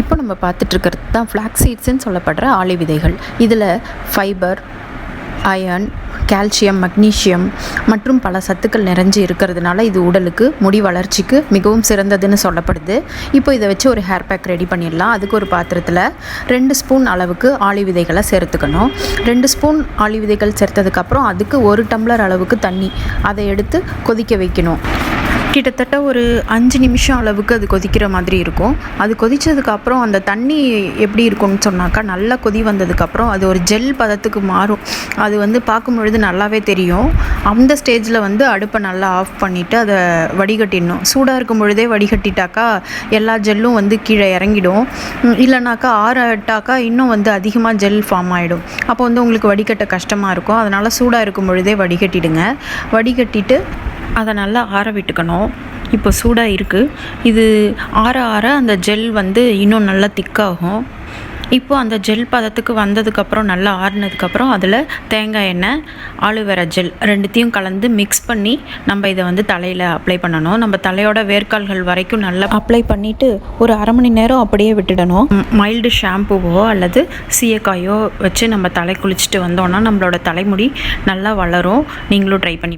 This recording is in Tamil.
இப்போ நம்ம பார்த்துட்ருக்கிறது தான் ஃப்ளாக்ஸ் சீட்ஸ்ன்னு சொல்லப்படுற ஆலை விதைகள். இதில் ஃபைபர் அயர்ன் கால்சியம் மக்னீஷியம் மற்றும் பல சத்துக்கள் நிறைஞ்சு இருக்கிறதுனால இது உடலுக்கு முடி வளர்ச்சிக்கு மிகவும் சிறந்ததுன்னு சொல்லப்படுது. இப்போ இதை வச்சு ஒரு ஹேர் பேக் ரெடி பண்ணிடலாம். அதுக்கு ஒரு பாத்திரத்தில் ரெண்டு ஸ்பூன் அளவுக்கு ஆளி விதைகளை சேர்த்துக்கணும். ரெண்டு ஸ்பூன் ஆளி விதைகள் சேர்த்ததுக்கப்புறம் அதுக்கு ஒரு டம்ளர் அளவுக்கு தண்ணி. அதை எடுத்து கொதிக்க வைக்கணும். கிட்டத்தட்ட ஒரு அஞ்சு நிமிஷம் அளவுக்கு அது கொதிக்கிற மாதிரி இருக்கும். அது கொதித்ததுக்கப்புறம் அந்த தண்ணி எப்படி இருக்கும்னு சொன்னாக்கா நல்லா கொதி வந்ததுக்கப்புறம் அது ஒரு ஜெல் பதத்துக்கு மாறும். அது வந்து பார்க்கும் பொழுது நல்லாவே தெரியும். அந்த ஸ்டேஜில் வந்து அடுப்பை நல்லா ஆஃப் பண்ணிவிட்டு அதை வடிகட்டிடணும். சூடாக இருக்கும் பொழுதே வடிகட்டிட்டாக்கா எல்லா ஜெல்லும் வந்து கீழே இறங்கிடும். இல்லைனாக்கா ஆறட்டாக்கா இன்னும் வந்து அதிகமாக ஜெல் ஃபார்ம் ஆகிடும் அப்போ வந்து உங்களுக்கு வடிகட்ட கஷ்டமாக இருக்கும். அதனால் சூடாக இருக்கும் பொழுதே வடிகட்டிடுங்க. வடிகட்டிட்டு அதை நல்லா ஆற விட்டுக்கணும். இப்போ சூடாக இருக்குது இது ஆற ஆற அந்த ஜெல் வந்து இன்னும் நல்லா திக்காகும் இப்போ அந்த ஜெல் பதத்துக்கு வந்ததுக்கப்புறம் நல்லா ஆறுனதுக்கப்புறம் அதில் தேங்காய் எண்ணெய் ஆலுவேரா ஜெல் ரெண்டுத்தையும் கலந்து மிக்ஸ் பண்ணி நம்ம இதை வந்து தலையில் அப்ளை பண்ணணும். நம்ம தலையோட வேர்க்கால்கள் வரைக்கும் நல்லா அப்ளை பண்ணிவிட்டு ஒரு அரை மணி நேரம் அப்படியே விட்டுடணும். மைல்டு ஷாம்புவோ அல்லது சீயக்காயோ வச்சு நம்ம தலை குளிச்சுட்டு வந்தோன்னா நம்மளோட தலைமுடி நல்லா வளரும். நீங்களும் ட்ரை பண்ணி